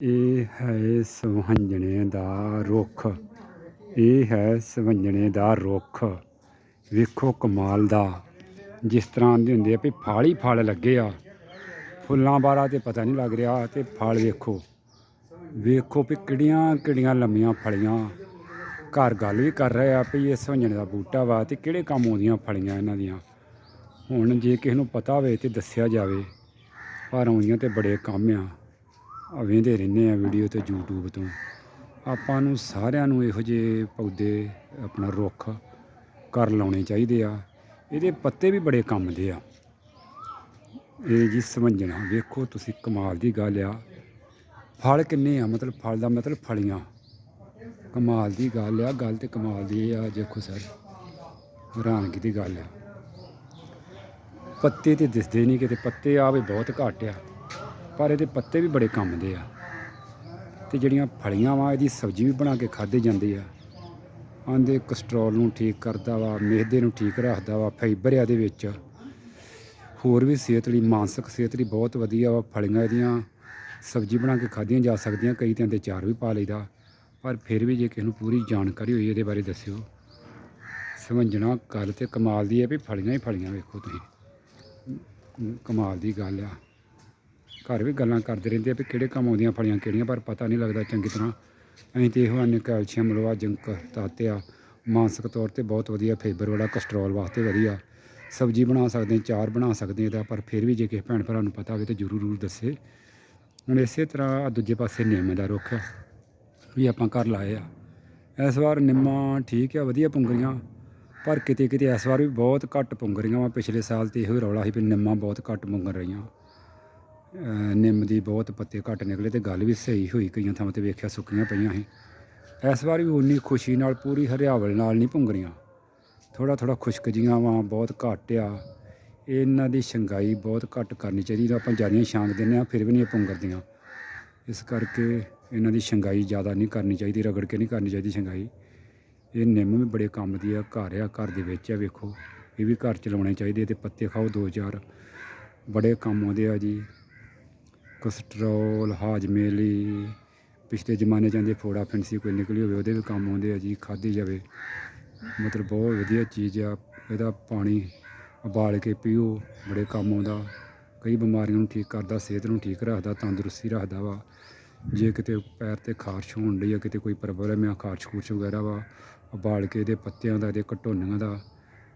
ਇਹ ਹੈ ਸਵੰਜਣੇ ਦਾ ਰੁੱਖ, ਇਹ ਹੈ ਸਵੰਜਣੇ ਦਾ ਰੁੱਖ। ਵੇਖੋ ਕਮਾਲ ਦਾ, ਜਿਸ ਤਰ੍ਹਾਂ ਦੇ ਹੁੰਦੇ ਆ ਵੀ ਫਲ ਹੀ ਫਲ ਲੱਗੇ ਆ। ਫੁੱਲਾਂ ਬਾਰਾ ਤੇ ਪਤਾ ਨਹੀਂ ਲੱਗ ਰਿਹਾ ਤੇ ਫਲ ਵੇਖੋ। ਵੇਖੋ ਵੀ ਕਿਹੜੀਆਂ ਕਿਹੜੀਆਂ ਲੰਮੀਆਂ ਫਲੀਆਂ। ਘਰ ਗੱਲ ਵੀ ਕਰ ਰਹੇ ਆ ਵੀ ਇਹ ਸਵੰਜਣੇ ਦਾ ਬੂਟਾ ਵਾ ਤੇ ਕਿਹੜੇ ਕੰਮ ਆਉਂਦੀਆਂ ਫਲੀਆਂ ਇਹਨਾਂ ਦੀਆਂ। ਹੁਣ ਜੇ ਕਿਸੇ ਨੂੰ ਪਤਾ ਹੋਵੇ ਤੇ ਦੱਸਿਆ ਜਾਵੇ, ਪਰ ਆਉਂਦੀਆਂ ਤੇ ਬੜੇ ਕੰਮ ਆ। ਵੇਂਦੇ ਰਹਿੰਦੇ ਆ ਵੀਡੀਓ ਤੇ YouTube ਤੋਂ। ਆਪਾਂ ਨੂੰ ਸਾਰਿਆਂ ਨੂੰ ਇਹੋ ਜਿਹੇ ਪੌਦੇ ਆਪਣਾ ਰੁੱਖ ਕਰ ਲਾਉਣੇ ਚਾਹੀਦੇ ਆ। ਇਹਦੇ ਪੱਤੇ ਵੀ ਬੜੇ ਕੰਮ ਦੇ ਆ। ਇਹ ਜੀ ਸਮਝਣਾ, ਵੇਖੋ ਤੁਸੀਂ ਕਮਾਲ ਦੀ ਗੱਲ ਆ। ਫਲ ਕਿੰਨੇ ਆ, ਮਤਲਬ ਫਲ ਦਾ ਮਤਲਬ ਫਲੀਆਂ। ਕਮਾਲ ਦੀ ਗੱਲ ਆ, ਗੱਲ ਤੇ ਕਮਾਲ ਦੀ ਆ, ਦੇਖੋ ਸਰ। ਹੈਰਾਨਗੀ ਦੀ ਗੱਲ ਆ। ਪੱਤੇ ਤੇ ਦਿਸਦੇ ਨਹੀਂ ਕਿਤੇ, ਪੱਤੇ ਆ ਵੀ ਬਹੁਤ ਘੱਟ ਆ। ਪਰ ਇਹਦੇ ਪੱਤੇ ਵੀ ਬੜੇ ਕੰਮ ਦੇ ਆ। ਤੇ ਜਿਹੜੀਆਂ ਫਲੀਆਂ ਵਾ, ਇਹਦੀ ਸਬਜ਼ੀ ਵੀ ਬਣਾ ਕੇ ਖਾਧੀ ਜਾਂਦੀ ਆ। ਆਂਦੇ ਕੋਲੇਸਟ੍ਰੋਲ ਨੂੰ ਠੀਕ ਕਰਦਾ ਵਾ, ਮਿਹਦੇ ਨੂੰ ਠੀਕ ਰੱਖਦਾ ਵਾ, ਫਾਈਬਰ ਆ ਇਹਦੇ ਵਿੱਚ। ਹੋਰ ਵੀ ਸਿਹਤ ਲਈ, ਮਾਨਸਿਕ ਸਿਹਤ ਲਈ ਬਹੁਤ ਵਧੀਆ ਵਾ, ਫਲੀਆਂ ਇਹਦੀਆਂ ਸਬਜ਼ੀ ਬਣਾ ਕੇ ਖਾਧੀਆਂ ਜਾ ਸਕਦੀਆਂ, ਕਈ ਤਾਂ ਦੇ ਚਾਰ ਵੀ ਪਾ ਲਈਦਾ। ਪਰ ਫਿਰ ਵੀ ਜੇ ਕਿਸੇ ਨੂੰ ਪੂਰੀ ਜਾਣਕਾਰੀ ਹੋਈ, ਇਹਦੇ ਬਾਰੇ ਦੱਸਿਓ। ਸਮਝਣਾ ਗੱਲ ਤੇ ਕਮਾਲ ਦੀ ਹੈ ਵੀ ਫਲੀਆਂ ਹੀ ਫਲੀਆਂ ਵੇਖੋ ਤੁਸੀਂ। ਕਮਾਲ ਦੀ ਗੱਲ ਆ। ਘਰ ਵੀ ਗੱਲਾਂ ਕਰਦੇ ਰਹਿੰਦੇ ਆ ਵੀ ਕਿਹੜੇ ਕੰਮ ਆਉਂਦੀਆਂ ਫਲੀਆਂ ਕਿਹੜੀਆਂ ਪਰ ਪਤਾ ਨਹੀਂ ਲੱਗਦਾ ਚੰਗੀ ਤਰ੍ਹਾਂ। ਅਸੀਂ ਤੇ ਇਹੋ ਆਨੇ ਕੈਲਸ਼ੀਅਮ ਲੋਹਾ ਜ਼ਿੰਕ ਤੱਤ ਆ ਮਾਨਸਿਕ ਤੌਰ ਤੇ ਬਹੁਤ ਵਧੀਆ ਫਾਈਬਰ ਵਾਲਾ ਕੋਲੇਸਟ੍ਰੋਲ ਵਾਸਤੇ ਵਧੀਆ। ਸਬਜ਼ੀ ਬਣਾ ਸਕਦੇ ਚਾਰ ਬਣਾ ਸਕਦੇ ਇਹਦਾ ਪਰ ਫਿਰ ਵੀ ਜੇ ਕਿਸੇ ਭੈਣ ਭਰਾ ਨੂੰ ਪਤਾ ਹੋਵੇ ਤਾਂ ਜ਼ਰੂਰ ਜ਼ਰੂਰ ਦੱਸੇ। ਹੁਣ ਇਸੇ ਤਰ੍ਹਾਂ ਦੂਜੇ ਪਾਸੇ ਨਿੰਮ ਦਾ ਰੁੱਖ ਆ, ਵੀ ਆਪਾਂ ਘਰ ਲਾਏ ਆ। ਇਸ ਵਾਰ ਨਿੰਮਾਂ ਠੀਕ ਆ ਵਧੀਆ ਪੁੰਗਰੀਆਂ ਪਰ ਕਿਤੇ ਕਿਤੇ ਇਸ ਵਾਰ ਵੀ ਬਹੁਤ ਘੱਟ ਪੁੰਗ ਰਹੀਆਂ ਵਾ। ਪਿਛਲੇ ਸਾਲ ਤੇ ਇਹੋ ਹੀ ਰੌਲਾ ਸੀ ਵੀ ਨਿੰਮਾਂ ਬਹੁਤ ਘੱਟ ਪੁੰਗਰ ਰਹੀਆਂ। ਨਿੰਮ ਦੀ ਬਹੁਤ ਪੱਤੇ ਘੱਟ ਨਿਕਲੇ ਤੇ ਗੱਲ ਵੀ ਸਹੀ ਹੋਈ, ਕਈਆਂ ਥਾਵਾਂ ਤੇ ਵੇਖਿਆ ਸੁੱਕੀਆਂ ਪਈਆਂ ਸੀ। ਇਸ ਵਾਰ ਵੀ ਉਨੀ ਖੁਸ਼ੀ ਨਾਲ ਪੂਰੀ ਹਰਿਆਵਲ ਨਾਲ ਨਹੀਂ ਪੁੰਗ ਰਹੀਆਂ ਥੋੜਾ ਥੋੜਾ ਖੁਸ਼ਕ ਜੀਆਂ ਵਾ, ਬਹੁਤ ਘੱਟ ਆ। ਇਹਨਾਂ ਦੀ ਸ਼ੰਗਾਈ ਬਹੁਤ ਘੱਟ ਕਰਨੀ ਚਾਹੀਦੀ ਆਪਾਂ ਜ਼ਿਆਦੀਆਂ ਛਾਂਗ ਦਿੰਦੇ ਆ ਫਿਰ ਵੀ ਨਹੀਂ ਇਹ ਪੁੰਗਰਦੀਆਂ ਇਸ ਕਰਕੇ ਇਹਨਾਂ ਦੀ ਸ਼ੰਗਾਈ ਜ਼ਿਆਦਾ ਨਹੀਂ ਕਰਨੀ ਚਾਹੀਦੀ, ਰਗੜ ਕੇ ਨਹੀਂ ਕਰਨੀ ਚਾਹੀਦੀ ਸ਼ੰਗਾਈ। ਇਹ ਨਿੰਮ ਵੀ ਬੜੇ ਕੰਮ ਦੀ ਆ, ਘਰ ਆ, ਘਰ ਦੇ ਵਿੱਚ ਆ, ਵੇਖੋ। ਇਹ ਵੀ ਘਰ ਚਲਾਉਣੇ ਚਾਹੀਦੇ ਤੇ ਪੱਤੇ ਖਾਓ ਦੋ ਚਾਰ। ਬੜੇ ਕੰਮ ਆਉਂਦੇ ਆ ਜੀ। ਕੋਲੇਸਟ੍ਰੋਲ ਹਾਜਮੇ ਲਈ ਪਿਛਲੇ ਜ਼ਮਾਨੇ 'ਚ ਆਂਦੇ ਫੋੜਾ ਫਿੰਸੀ ਕੋਈ ਨਿਕਲੀ ਹੋਵੇ, ਉਹਦੇ ਵੀ ਕੰਮ ਆਉਂਦੇ ਆ ਜੀ, ਖਾਧੀ ਜਾਵੇ। ਮਤਲਬ ਬਹੁਤ ਵਧੀਆ ਚੀਜ਼ ਆ, ਇਹਦਾ ਪਾਣੀ ਉਬਾਲ ਕੇ ਪੀਓ, ਬੜੇ ਕੰਮ ਆਉਂਦਾ। ਕਈ ਬਿਮਾਰੀਆਂ ਨੂੰ ਠੀਕ ਕਰਦਾ, ਸਿਹਤ ਨੂੰ ਠੀਕ ਰੱਖਦਾ, ਤੰਦਰੁਸਤੀ ਰੱਖਦਾ ਵਾ। ਜੇ ਕਿਤੇ ਪੈਰ ਤੇ ਖਾਰਸ਼ ਹੋਣ ਲਈ ਆ, ਕਿਤੇ ਕੋਈ ਪ੍ਰੋਬਲਮ ਆ, ਖਾਰਸ਼ ਖੂਰਸ਼ ਵਗੈਰਾ ਵਾ, ਉਬਾਲ ਕੇ ਇਹਦੇ ਪੱਤਿਆਂ ਦਾ, ਇਹਦੇ ਘਟੋਨੀਆਂ ਦਾ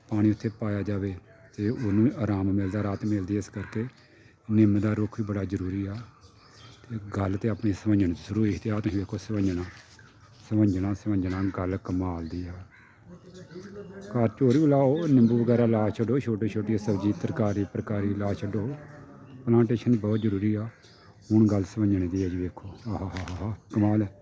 ਪਾਣੀ ਉੱਥੇ ਪਾਇਆ ਜਾਵੇ ਤੇ ਉਹਨੂੰ ਆਰਾਮ ਮਿਲਦਾ, ਰਾਤ ਮਿਲਦੀ ਇਸ ਕਰਕੇ। ਨਿੰਮ ਦਾ ਰੁੱਖ ਵੀ ਬੜਾ ਜ਼ਰੂਰੀ ਆ। ਤੇ ਗੱਲ ਤੇ ਆਪਣੀ ਸਮਝਣ ਤੋਂ ਸ਼ੁਰੂ ਹੋਈ ਆ ਤੁਸੀਂ ਵੇਖੋ ਸਮਝਣਾ ਸਮਝਣਾ ਸਮਝਣਾ ਗੱਲ ਕਮਾਲ ਦੀ ਆ। ਘਰ 'ਚ ਵੀ ਲਾਓ, ਨਿੰਬੂ ਵਗੈਰਾ ਲਾ ਛੱਡੋ ਛੋਟੇ ਛੋਟੀ ਸਬਜ਼ੀ, ਤਰਕਾਰੀ, ਪ੍ਰਕਾਰੀ ਲਾ ਛੱਡੋ। ਪਲਾਂਟੇਸ਼ਨ ਬਹੁਤ ਜ਼ਰੂਰੀ ਆ। ਹੁਣ ਗੱਲ ਸਮਝਣ ਦੀ ਹੈ ਜੀ ਵੇਖੋ। ਆਹਾ ਹਾ ਹਾ ਕਮਾਲ ਹੈ